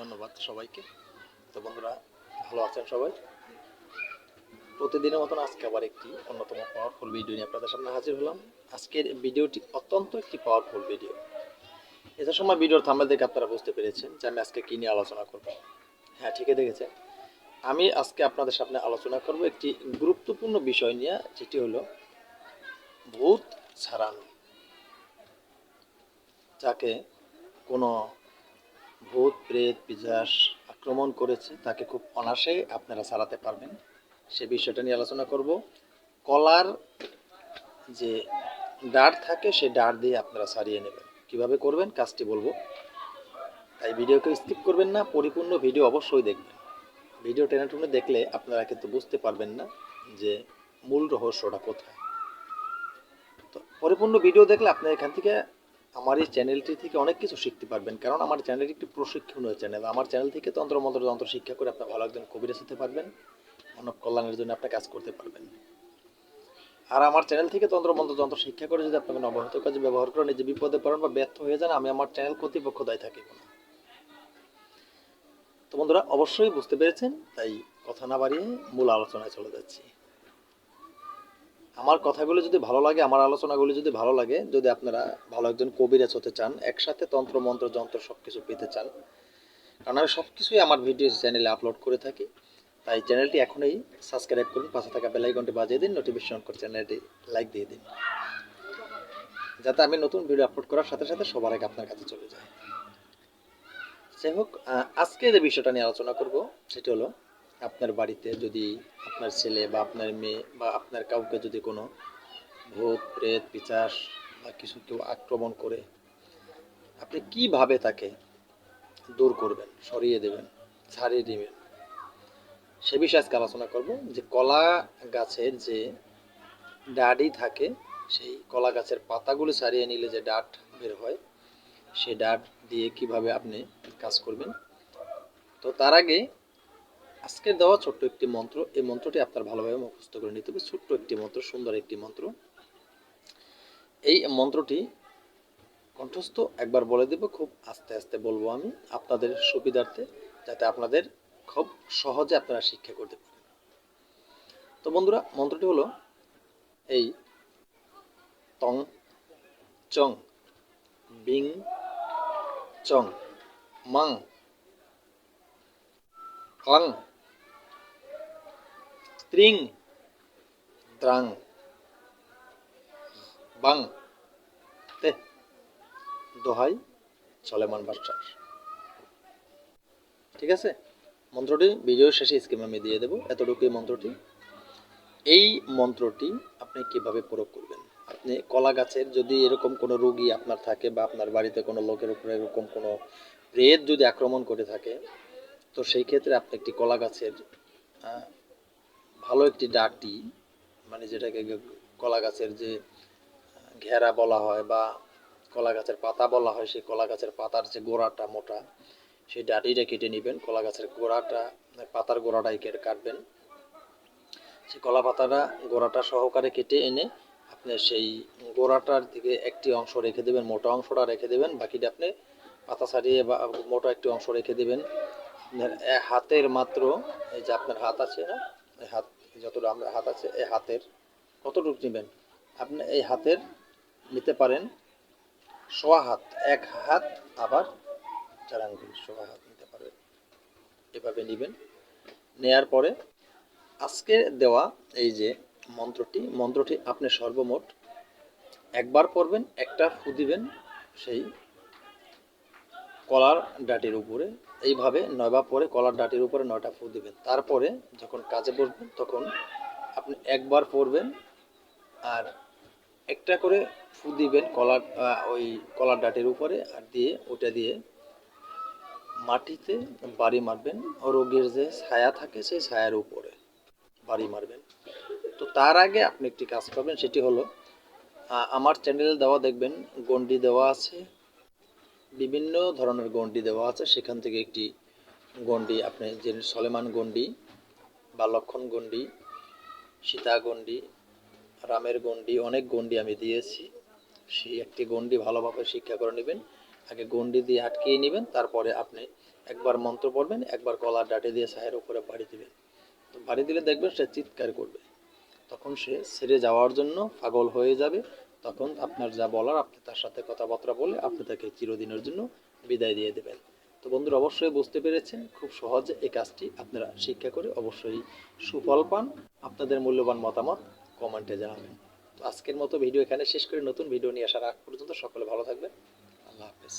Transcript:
ধন্যবাদ সবাইকে। তো বন্ধুরা, ভালো আছেন সবাই? প্রতিদিনের মতন আজকে আবার একটি অন্যতম পাওয়ারফুল ভিডিও নিয়ে আপনাদের সামনে হাজির হলাম। আজকের ভিডিওটি অত্যন্ত একটি পাওয়ারফুল ভিডিও এটা সময় ভিডিওর থাম্বেল দেখে আপনারা বুঝতে পেরেছেন যে আমি আজকে কী নিয়ে আলোচনা করব। হ্যাঁ ঠিকই দেখেছেন। আমি আজকে আপনাদের সামনে আলোচনা করব একটি গুরুত্বপূর্ণ বিষয় নিয়ে, যেটি হলো ভূত ছাড়ানো। যাকে কোনো ভূত, প্রেত, পিজাস আক্রমণ করেছে, তাকে খুব অনায়াসে আপনারা সারাতে পারবেন। সে বিষয়টা নিয়ে আলোচনা করব। কলার যে ডার থাকে, সে ডার দিয়ে আপনারা সারিয়ে নেবেন। কীভাবে করবেন, কাজটি বলব। তাই ভিডিওকে স্কিপ করবেন না, পরিপূর্ণ ভিডিও অবশ্যই দেখবেন। ভিডিও টেনে টুনে দেখলে আপনারা কিন্তু বুঝতে পারবেন না যে মূল রহস্যটা কোথায়। তো পরিপূর্ণ ভিডিও দেখলে আপনার এখান থেকে আমার এই চ্যানেলটি থেকে অনেক কিছু শিখতে পারবেন। কারণ আমার চ্যানেলটি একটি প্রশিক্ষণীয় চ্যানেল আমার চ্যানেল থেকে তন্ত্র মন্ত্র যন্ত্র শিক্ষা করে আপনি ভালো একজন কবিরাজ হতে পারবেন, মানব কল্যাণের জন্য আপনি কাজ করতে পারবেন। আর আমার চ্যানেল থেকে তন্ত্র মন্ত্র যন্ত্র শিক্ষা করে যদি আপনাকে অবহিত কাজে ব্যবহার করেন, নিজে বিপদে পড়েন বা ব্যর্থ হয়ে যান, আমি আমার চ্যানেল কর্তৃপক্ষ দায় থাকিব না তো বন্ধুরা, অবশ্যই বুঝতে পেরেছেন, তাই কথা না বাড়িয়ে মূল আলোচনায় চলে যাচ্ছি। আমার কথাগুলো যদি ভালো লাগে, আমার আলোচনাগুলো যদি ভালো লাগে, যদি আপনারা ভালো একজন কবিরাজ হতে চান, একসাথে তন্ত্র, মন্ত্র, যন্ত্র সব কিছু পেতে চান, কারণ আমি সব কিছুই আমার ভিডিও চ্যানেলে আপলোড করে থাকি, তাই চ্যানেলটি এখনই সাবস্ক্রাইব করুন, পাশে থাকা বেলাইকনটি বাজিয়ে দিন নোটিফিকেশন করে চ্যানেলটি লাইক দিয়ে দিন, যাতে আমি নতুন ভিডিও আপলোড করার সাথে সাথে সবার আগে আপনার কাছে চলে যায়। যাই হোক আজকে যে বিষয়টা নিয়ে আলোচনা করব, সেটি হলো আপনার বাড়িতে যদি আপনার ছেলে বা আপনার মেয়ে বা আপনার কাউকে যদি কোনো ভূত প্রেত, পিচাস বা কিছু কেউ আক্রমণ করে, আপনি কীভাবে তাকে দূর করবেন, সরিয়ে দেবেন, ছাড়িয়ে দেবেন? সে বিষয়ে আজকে আলোচনা করব যে কলা গাছের যে ডাডি থাকে, সেই কলা গাছের পাতাগুলো ছাড়িয়ে নিলে যে ডাট বের হয় সেই ডাট দিয়ে কীভাবে আপনি কাজ করবেন? তো তার আগে আজকে দেওয়া ছোট্ট একটি মন্ত্র, এই মন্ত্রটি আপনার ভালোভাবে মুখস্থ করে নিতে হবে। ছোট্ট একটি মন্ত্র, সুন্দর একটি মন্ত্র। এই মন্ত্রটি কণ্ঠস্থ একবার বলে দেব, খুব আস্তে আস্তে বলব আমি আপনাদের সুবিধার্থে, যাতে আপনাদের খুব সহজে আপনারা শিক্ষা করতে পারেন। তো বন্ধুরা, মন্ত্রটি হলো এই তং, চং, বিং, চং, মাং ক্লাং ত্রিং দ্রাং বাং তে দোহাই চলেমান বাদশার ঠিক আছে? মন্ত্রটি ভিডিওর শেষে স্কিমে আমি দিয়ে দেবো। এতটুকুই মন্ত্রটি। এই মন্ত্রটি আপনি কীভাবে প্রয়োগ করবেন? আপনি কলা গাছের যদি এরকম কোনো রোগী আপনার থাকে বা আপনার বাড়িতে কোনো লোকের উপরে এরকম কোনো প্রেত যদি আক্রমণ করে থাকে, তো সেই ক্ষেত্রে আপনি একটি কলা গাছের ভালো একটি ডাটি মানে যেটাকে কলা গাছের যে ঘেরা বলা হয় বা কলা গাছের পাতা বলা হয়, সেই কলা গাছের পাতার যে গোড়াটা মোটা, সেই ডাটিটা কেটে নেবেন। কলা গাছের গোড়াটা, পাতার গোড়াটাই কেটে কাটবেন। সেই কলা পাতাটা, গোড়াটা সহকারে কেটে এনে আপনি সেই গোড়াটার দিকে একটি অংশ রেখে দেবেন, মোটা অংশটা রেখে দেবেন। বাকিটা আপনি পাতা ছাড়িয়ে বা মোটা একটি অংশ রেখে দেবেন। হাতের মাত্র, এই যে আপনার হাত আছে না হাত যতটা আপনার হাত আছে, এই হাতের কতটুকু নেবেন? আপনি এই হাতের নিতে পারেন সোয়া হাত, এক হাত আবার চার আঙ্গুল সোয়া হাত নিতে পারবেন। এভাবে নেবেন। নেয়ার পরে আজকে দেওয়া এই যে মন্ত্রটি মন্ত্রটি আপনি সর্বমোট একবার পড়বেন, একটা ফু দিবেন, সেই কলার ডাটির উপরে এইভাবে নয়বার পরে কলার ডাটির উপরে নয়টা ফু দিবেন। তারপরে যখন কাজে বসবেন, তখন আপনি একবার পরবেন আর একটা করে ফু দিবেন কলার ওই কলার ডাটির উপরে আর দিয়ে ওটা দিয়ে মাটিতে বাড়ি মারবেন। রোগীর যে ছায়া থাকে, সেই ছায়ার উপরে বাড়ি মারবেন। তো তার আগে আপনি একটি কাজ করবেন, সেটি হলো আমার চ্যানেলে দেওয়া দেখবেন, গন্ডি দেওয়া আছে বিভিন্ন ধরনের গন্ডি দেওয়া আছে। সেখান থেকে একটি গন্ডি, আপনি যে সলেমান গন্ডি বা লক্ষণ গন্ডি, সীতা গন্ডি, রামের গন্ডি, অনেক গন্ডি আমি দিয়েছি। সেই একটি গন্ডি ভালোভাবে শিক্ষা করে নেবেন। আগে গন্ডি দিয়ে আটকিয়ে নেবেন, তারপরে আপনি একবার মন্ত্র পড়বেন, একবার কলার ডাটে দিয়ে ছায়ের উপরে বাড়ি দিবেন। বাড়ি দিলে দেখবেন সে চিৎকার করবে। তখন সে ছেড়ে যাওয়ার জন্য পাগল হয়ে যাবে। তখন আপনার যা বলার, আপনি তার সাথে কথাবার্তা বলে আপনি তাকে চিরদিনের জন্য বিদায় দিয়ে দেবেন। তো বন্ধুরা, অবশ্যই বুঝতে পেরেছেন, খুব সহজে এই কাজটি আপনারা শিক্ষা করে অবশ্যই সুফল পান। আপনাদের মূল্যবান মতামত কমেন্টে জানাবেন। তো আজকের মতো ভিডিও এখানে শেষ করে। নতুন ভিডিও নিয়ে আসার আগ পর্যন্ত সকলে ভালো থাকবেন। আল্লাহ হাফেজ।